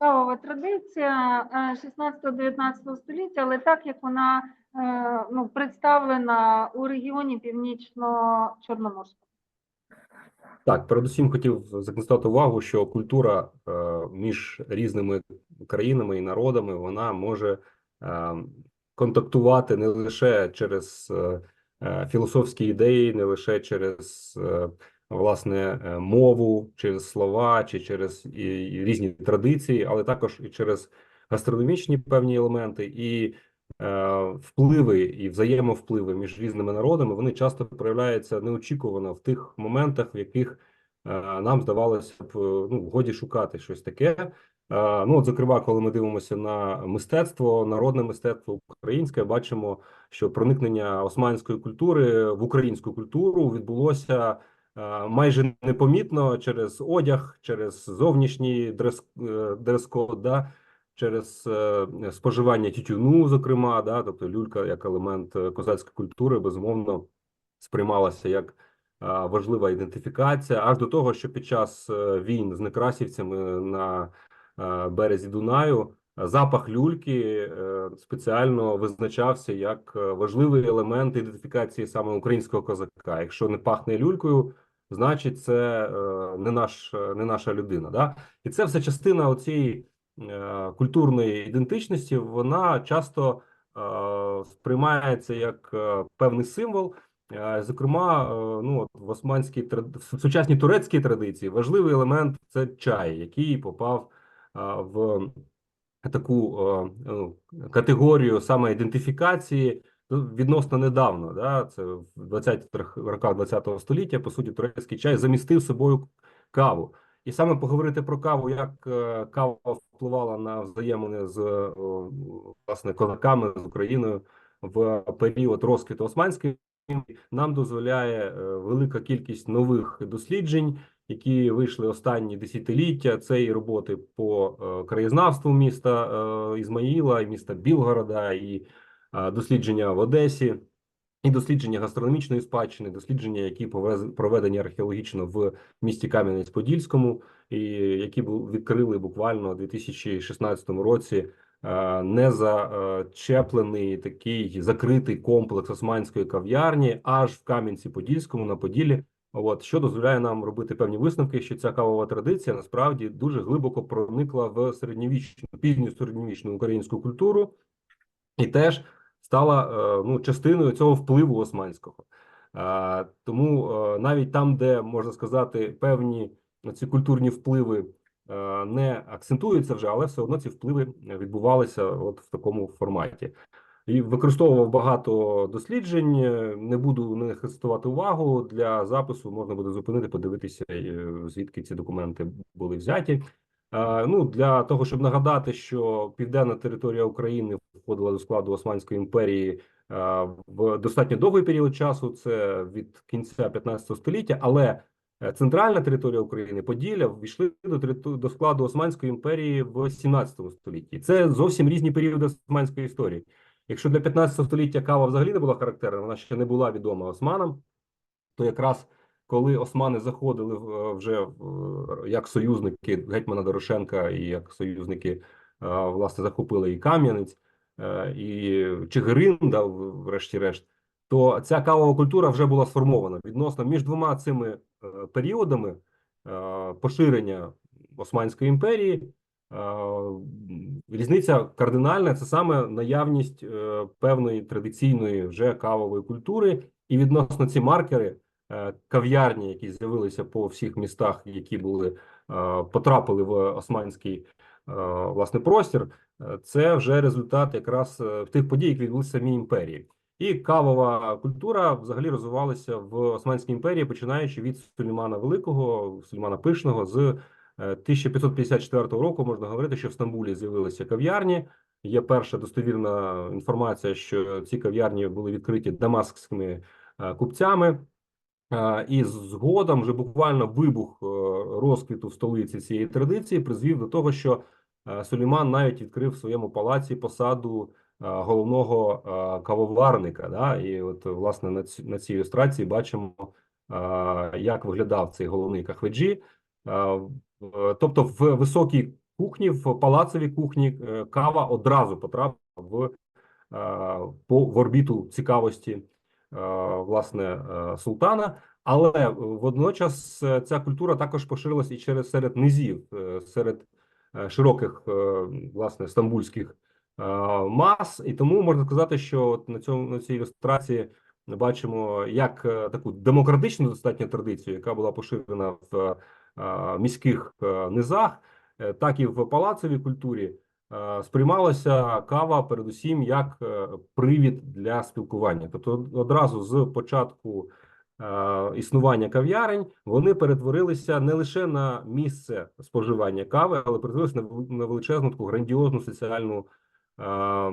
кавова традиція 16-19 століття, але так як вона е, ну, представлена у регіоні Північно-Чорноморського. Так, передусім хотів законстатувати увагу, що культура е, між різними країнами і народами вона може е, контактувати не лише через е, е, філософські ідеї, не лише через е, власне е, мову, через слова чи через і, і різні традиції, але також і через гастрономічні певні елементи і е, впливи і взаємовпливи між різними народами. Вони часто проявляються неочікувано в тих моментах, в яких е, нам здавалося б е, ну годі шукати щось таке. Е, Ну, от, зокрема, коли ми дивимося на мистецтво, народне мистецтво українське, бачимо, що проникнення османської культури в українську культуру відбулося майже непомітно через одяг, через зовнішній е, дрес-код, да, через е, споживання тютюну, зокрема, да, тобто люлька як елемент е, козацької культури, безумовно сприймалася як важлива ідентифікація, аж до того, що під час е, війн з некрасівцями на е, березі Дунаю е, запах люльки е, спеціально визначався як е, важливий елемент ідентифікації саме українського козака. Якщо не пахне люлькою, значить це е, не наш не наша людина. Да? І це все частина оцієї е, культурної ідентичності. Вона часто сприймається як певний символ. Зокрема, ну в османській в сучасній турецькій традиції важливий елемент це чай, який попав в таку е, ну, категорію саме ідентифікації ну, відносно недавно. Да? Це в 20-х роках 20-го століття, по суті, турецький чай замістив собою каву. І саме поговорити про каву, як е, кава впливала на взаємини з е, власне козаками з Україною в період розквіту османської нам дозволяє е, велика кількість нових досліджень, які вийшли останні десятиліття. Це і роботи по е, краєзнавству міста е, Ізмаїла, і міста Білгорода, і е, дослідження в Одесі. І дослідження гастрономічної спадщини, дослідження, які проведені археологічно в місті Кам'янець-Подільському, і які відкрили буквально у 2016 році незачеплений такий закритий комплекс османської кав'ярні аж в Кам'янці-Подільському на Поділлі. От що дозволяє нам робити певні висновки, що ця кавова традиція насправді дуже глибоко проникла в середньовічну пізню середньовічну українську культуру, і теж стала е, ну частиною цього впливу османського. Е, Тому е, навіть там, де можна сказати, певні ці культурні впливи не акцентуються вже, але все одно ці впливи відбувалися от в такому форматі. І використовував багато досліджень. е, Не буду на них акцентувати увагу для запису. Можна буде зупинити, подивитися, е, звідки ці документи були взяті. Ну для того, щоб нагадати, що південна територія України входила до складу Османської імперії в достатньо довгий період часу. Це від кінця 15 століття, але е, центральна територія України, Поділля, ввійшли до до складу Османської імперії в 17 столітті. Це зовсім різні періоди османської історії. Якщо для 15 століття кава взагалі не була характерна, вона ще не була відома османам, то якраз коли османи заходили е, вже як союзники гетьмана Дорошенка і як союзники е, власне захопили і Кам'янець, е, і Чигирин, да, врешті-решт, то ця кавова культура вже була сформована відносно між двома цими е, періодами е, поширення Османської імперії. Е, Різниця кардинальна це саме наявність е, певної традиційної вже кавової культури, і відносно ці маркери е, кав'ярні, які з'явилися по всіх містах, які були потрапили в османський власне простір. Це вже результат якраз тих подій, які відбулися в самій імперії. І кавова культура взагалі розвивалася в Османській імперії, починаючи від Сулеймана Великого, Сулеймана Пишного з 1554 року. Можна говорити, що в Стамбулі з'явилися кав'ярні. Є перша достовірна інформація, що ці кав'ярні були відкриті дамаскськими е, купцями. Е, І згодом вже буквально вибух е, розквіту в столиці цієї традиції призвів до того, що Сулейман навіть відкрив в своєму палаці посаду головного кавоварника. Да? І от власне на ці- на цій ілюстрації бачимо, як виглядав цей головний кахведжі. Е, Тобто, в високій кухні, в палацовій кухні е, кава одразу потрапила в, е, по, в орбіту цікавості власне султана. Але водночас ця культура також поширилась і через серед низів, серед широких власне стамбульських мас. І тому можна сказати, що на цьому на цій ілюстрації ми бачимо як таку демократичну достатньо традицію, яка була поширена в міських е, низах, е, так і в палацовій культурі. е, Сприймалася кава передусім як е, привід для спілкування. Тобто одразу з початку е, існування кав'ярень вони перетворилися не лише на місце споживання кави, але перетворилися на величезну таку грандіозну соціальну, е,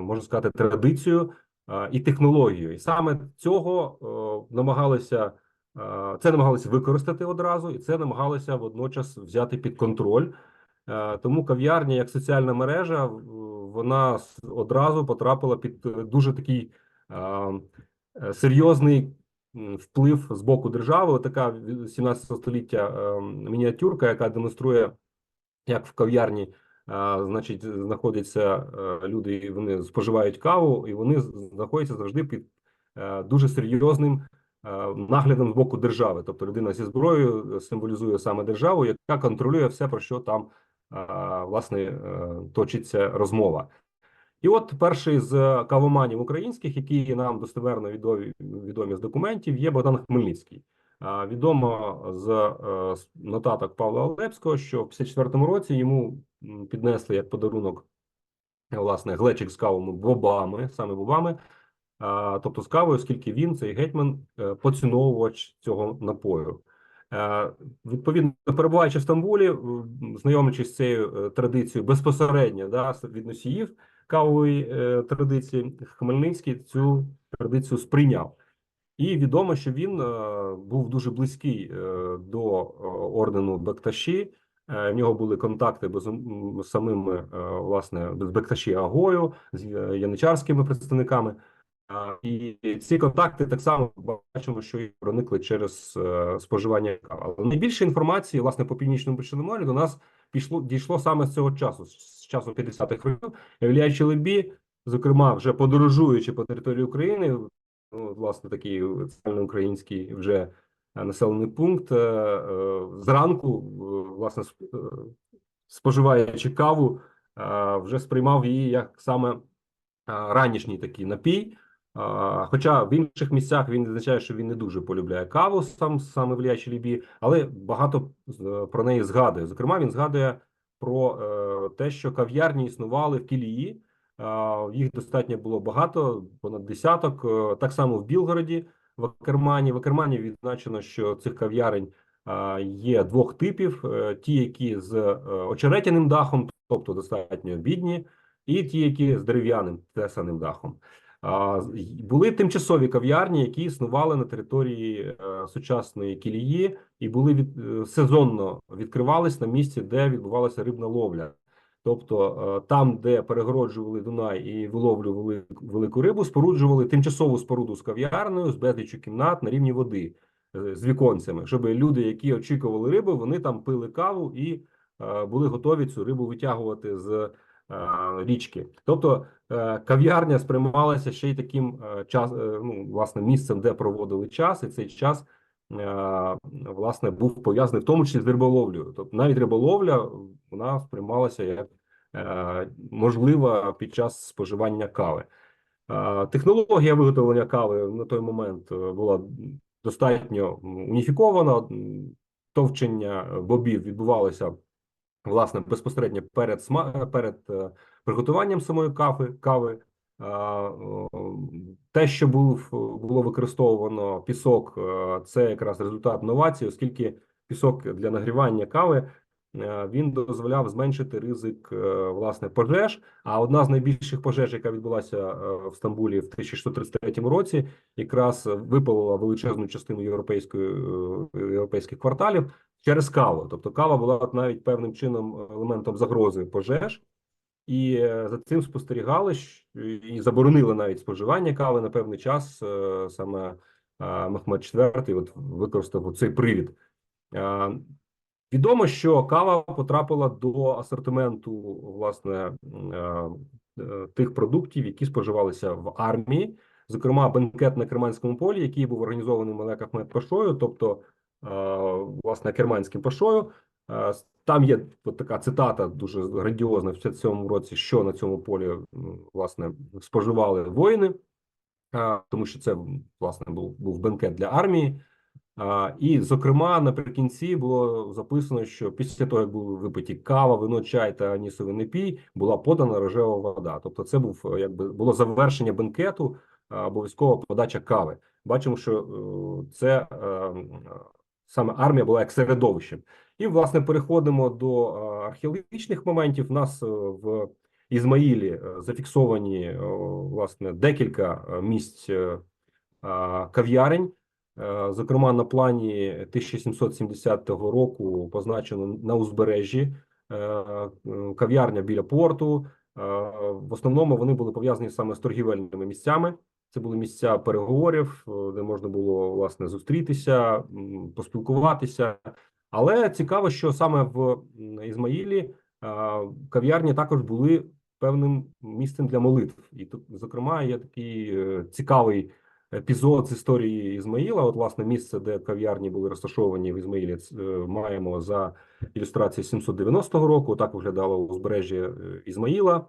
можна сказати, традицію е, і технологію. І саме цього е, намагалися е, це намагалися використати одразу, і це намагалися водночас взяти під контроль. Е, Тому кав'ярня як соціальна мережа вона одразу потрапила під е, дуже такий е, е, серйозний вплив з боку держави. Така 17 століття е, мініатюрка, яка демонструє, як в кав'ярні, е, значить, знаходяться е, люди, вони споживають каву, і вони знаходяться завжди під е, дуже серйозним е, наглядом з боку держави. Тобто людина зі зброєю символізує саме державу, яка контролює все, про що там е, власне е, точиться розмова. І от перший з кавоманів українських, які нам достеверно відомі, відомі з документів, є Богдан Хмельницький. Відомо з е, нотаток Павла Олепського, що в 54-му році йому піднесли як подарунок е, власне глечик з кавами бобами, саме бобами, тобто з кавою, оскільки він, цей гетьман, е, поціновувач цього напою. Е, Відповідно, перебуваючи в Стамбулі, знайомлячись з цією е, традицією безпосередньо да, від носіїв кавової традиції, Хмельницький цю традицію сприйняв. І відомо, що він був дуже близький до ордену Бекташі. В нього були контакти з самими власне з Бекташі Агою, з яничарськими представниками. І ці контакти так само бачимо, що і проникли через е, споживання кави. Але найбільше інформації, власне, по північному Чорноморі до нас пішло дійшло саме з цього часу, з часу 50-х років. Ілля Челебі, зокрема, вже подорожуючи по території України, ну, власне, такий центральноукраїнський вже населений пункт, е, е, зранку, власне, споживаючи каву, вже сприймав її як саме ранішній такий напій. Хоча в інших місцях він відзначає, що він не дуже полюбляє каву, сам саме в Ілля Челебі, але багато про неї згадує. Зокрема, він згадує про е, те, що кав'ярні існували в Кілії. Їх достатньо було багато, понад десяток. Е, так само в Білгороді, в Акермані. В Акермані відзначено, що цих кав'ярень є двох типів: Е, ті, які з очеретяним дахом, тобто достатньо бідні, і ті, які з дерев'яним тесаним дахом. Були тимчасові кав'ярні, які існували на території е, сучасної кілії, і були від е, сезонно відкривались на місці, де відбувалася рибна ловля. Тобто е, там, де перегороджували Дунай і виловлювали велику рибу, споруджували тимчасову споруду з кав'ярнею, з безліччю кімнат на рівні води з віконцями, щоб люди, які очікували рибу, вони там пили каву і були готові цю рибу витягувати з річки. Тобто е, кав'ярня сприймалася ще й таким е, час, е, ну, власне, місцем, де проводили час, і цей час е, власне був пов'язаний в тому числі з риболовлею. Тобто навіть риболовля вона сприймалася як е, можлива під час споживання кави. Е, Технологія виготовлення кави на той момент е, була достатньо уніфікована. Товчення бобів відбувалося власне безпосередньо перед сма- перед е, приготуванням самої кави. кави. Те, що був було використовано пісок, е, це якраз результат новації, оскільки пісок для нагрівання кави е, він дозволяв зменшити ризик е, власне пожеж. А одна з найбільших пожеж, яка відбулася е, в Стамбулі в 1633 році, якраз випалила величезну частину європейської е, європейських кварталів через каву. Тобто кава була навіть певним чином елементом загрози пожеж. І е, за цим спостерігали і заборонили навіть споживання кави на певний час. е, Саме Мехмед IV от використав цей привід. Відомо, що кава потрапила до асортименту власне е, тих продуктів, які споживалися в армії, зокрема бенкет на Керманському полі, який був організований Мелек Ахмед Пашою, тобто власне Керманським Пашою. Е, Там є от така цитата дуже грандіозна в 57-му році, що на цьому полі власне споживали воїни, е, тому що це власне був, був бенкет для армії. І, зокрема, наприкінці було записано, що після того, як були випиті кава, вино, чай та анісовий напій, була подана рожева вода. Тобто, це був е, якби було завершення бенкету, обов'язкова подача кави. Бачимо, що е, це е, саме армія була як середовищем. І, власне, переходимо до е, археологічних моментів. У нас е, в Ізмаїлі е, зафіксовані власне декілька місць кав'ярень. Зокрема, на плані 1770 року позначено на узбережжі кав'ярня біля порту. В основному вони були пов'язані саме з торгівельними місцями. Це були місця переговорів, е, де можна було власне зустрітися, поспілкуватися. Але цікаво, що саме в Ізмаїлі е, кав'ярні також були певним місцем для молитв. І тут, зокрема, є такий е, цікавий епізод з історії Ізмаїла. От, власне, місце, де кав'ярні були розташовані в Ізмаїлі, маємо за ілюстрацією 790 року. Так виглядало узбережжя Ізмаїла,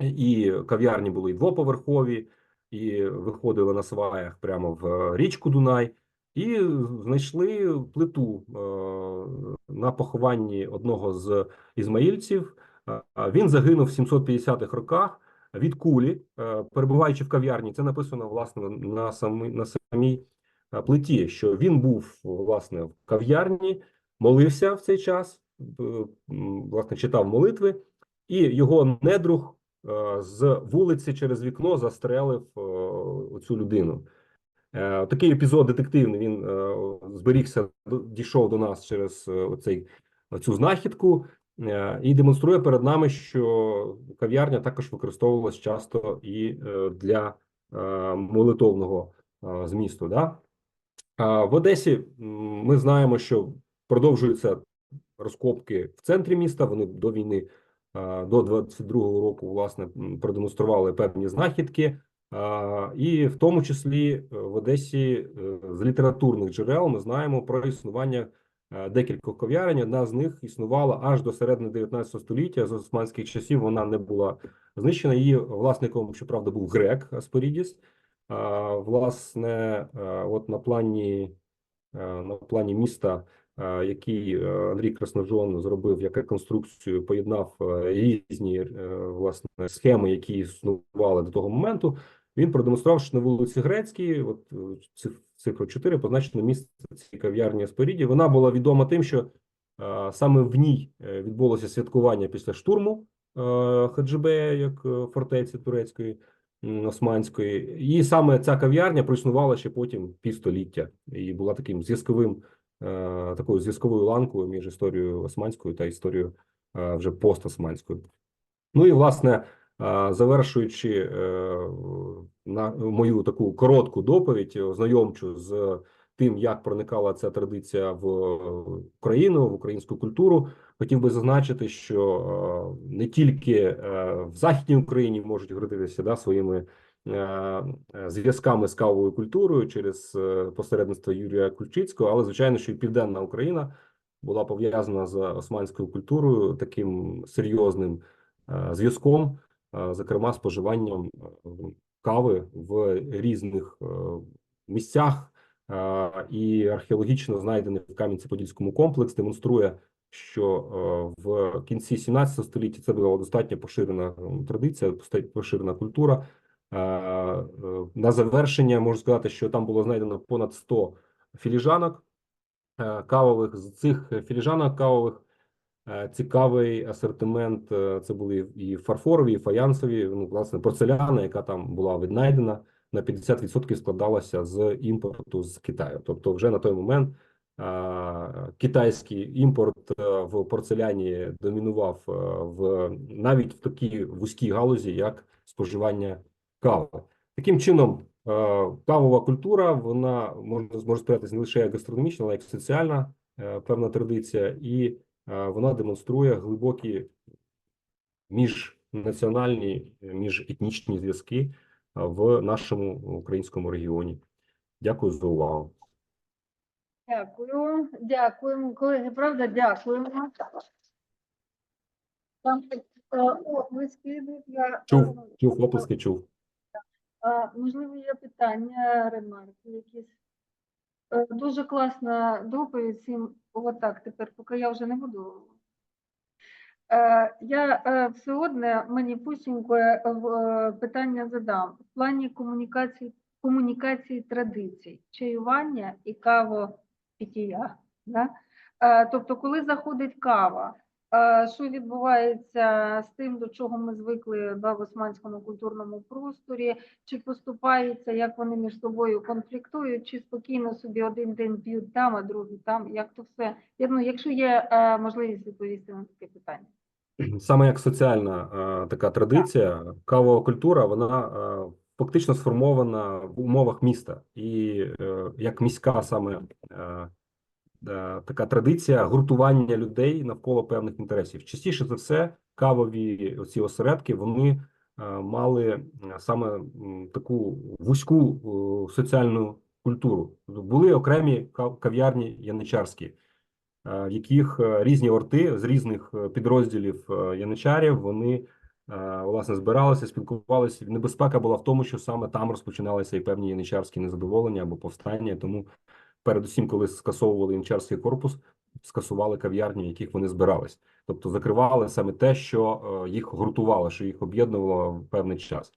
і кав'ярні були двоповерхові, і виходили на сваях прямо в е, річку Дунай. І знайшли плиту е, на похованні одного з ізмаїльців. Е, Він загинув в 750-х роках від кулі, перебуваючи в кав'ярні, це написано власне на самій на самій плиті, що він був власне в кав'ярні, молився в цей час, власне, читав молитви, і його недруг з вулиці через вікно застрелив е, цю людину. Е, Такий епізод детективний він е, зберігся, дійшов до нас через е, оцей цю знахідку е, і демонструє перед нами, що кав'ярня також використовувалась часто і е, для е, молитовного е, змісту. Да? В Одесі ми знаємо, що продовжуються розкопки в центрі міста. Вони до війни е, до 22-го року власне продемонстрували певні знахідки. І в тому числі е, в Одесі е, з літературних джерел ми знаємо про існування е, декількох кав'ярень. Одна з них існувала аж до середини 19 століття. З османських часів вона не була знищена. Її власником, щоправда, був грек Аспорідіс. Власне, от на плані на плані міста, який е, Андрій Красноджон зробив як реконструкцію, поєднав е, різні е, власне схеми, які існували до того моменту. Він продемонстрував, що на вулиці Грецькій, от е, цифру 4, позначено місце цієї кав'ярні Аспоріді. Вона була відома тим, що е, саме в ній е, відбулося святкування після штурму е, Хаджибея, як е, фортеці турецької османської, і саме ця кав'ярня проіснувала ще потім півстоліття і була таким зв'язковим е, такою зв'язковою ланкою між історією османською та історією е, вже постосманською. Ну і власне, е, завершуючи е, на мою таку коротку доповідь, ознайомчу з тим, як проникала ця традиція в Україну, в українську культуру, хотів би зазначити, що е, не тільки е, в Західній Україні можуть гордитися да, своїми е, е, зв'язками з кавовою культурою через е, посередництво Юрія Ключицького, але звичайно, що і Південна Україна була пов'язана з османською культурою таким серйозним е, зв'язком, е, зокрема споживанням е, кави в різних е, місцях. Е, І археологічно знайдений в Кам'янці-Подільському комплекс демонструє, що е, в кінці 17 століття це була достатньо поширена традиція, поширена культура. Е, е, На завершення можу сказати, що там було знайдено понад 100 філіжанок е, кавових. З цих філіжанок кавових цікавий асортимент. Це були і фарфорові, і фаянсові. Ну, власне, порцеляна, яка там була віднайдена, на 50% складалася з імпорту з Китаю. Тобто, вже на той момент китайський імпорт в порцеляні домінував в навіть в такій вузькій галузі, як споживання кави. Таким чином, е, кавова культура вона може може спиратися не лише як гастрономічна, але як соціальна е, певна традиція, і е, вона демонструє глибокі міжнаціональні, міжетнічні зв'язки в нашому українському регіоні. Дякую за увагу. Дякую, дякуємо, колеги, правда, дякуємо. Там оплески. Я, Чув, чув, оплески чув. Можливо, є питання, ремарки якісь. Е, Дуже класна доповідь всім. Отак тепер, поки я вже не буду. Е, Я е, все одне мені пусінько питання задам. В плані комунікації, комунікації традицій, чаювання і кавопітія. Да? Тобто, коли заходить кава, що відбувається з тим, до чого ми звикли да, в османському культурному просторі, чи поступаються, як вони між собою конфліктують, чи спокійно собі один день п'ють там, а другий там, як то все. Я, ну, якщо є е, можливість відповісти на таке питання. Саме як соціальна е, така традиція, кавова культура, вона е, фактично сформована в умовах міста, і е, як міська саме е, е, така традиція гуртування людей навколо певних інтересів. Частіше за все, кавові оці осередки вони е, мали е, саме таку вузьку е, соціальну культуру. Були окремі кав- кав'ярні яничарські е, в яких е, різні орти з різних е, підрозділів е, яничарів вони е, власне збиралися, спілкувалися. Небезпека була в тому, що саме там розпочиналися і певні яничарські незадоволення або повстання. Тому, передусім, коли скасовували яничарський корпус, скасували кав'ярні, в яких вони збирались, тобто закривали саме те, що е, їх гуртувало, що їх об'єднувало в певний час.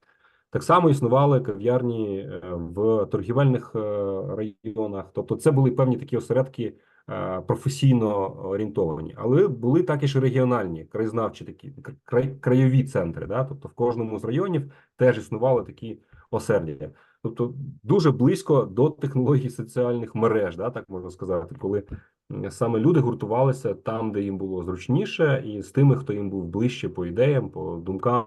Так само існували кав'ярні е, в торгівельних е, районах, тобто це були певні такі осередки професійно орієнтовані, але були також і регіональні, краєзнавчі такі край, краєві центри. Да? Тобто в кожному з районів теж існували такі осердя. Тобто дуже близько до технологій соціальних мереж, да, так можна сказати, коли саме люди гуртувалися там, де їм було зручніше, і з тими, хто їм був ближче по ідеям, по думкам.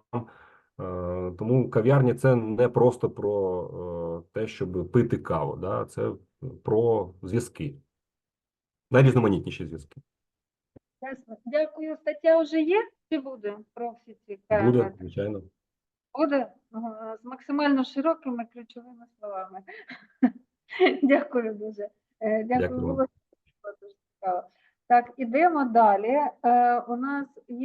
Е, Тому кав'ярня це не просто про е, те, щоб пити каву, да? це про зв'язки, найрізноманітніші зв'язки. Ясно. Дякую. Стаття вже є чи буде про всі ці Буде, звичайно. Буде з максимально широкими ключовими словами. Дякую дуже. Е, Дякую, Дякую. Було дуже цікаво. Так, ідемо далі. Е, У нас є.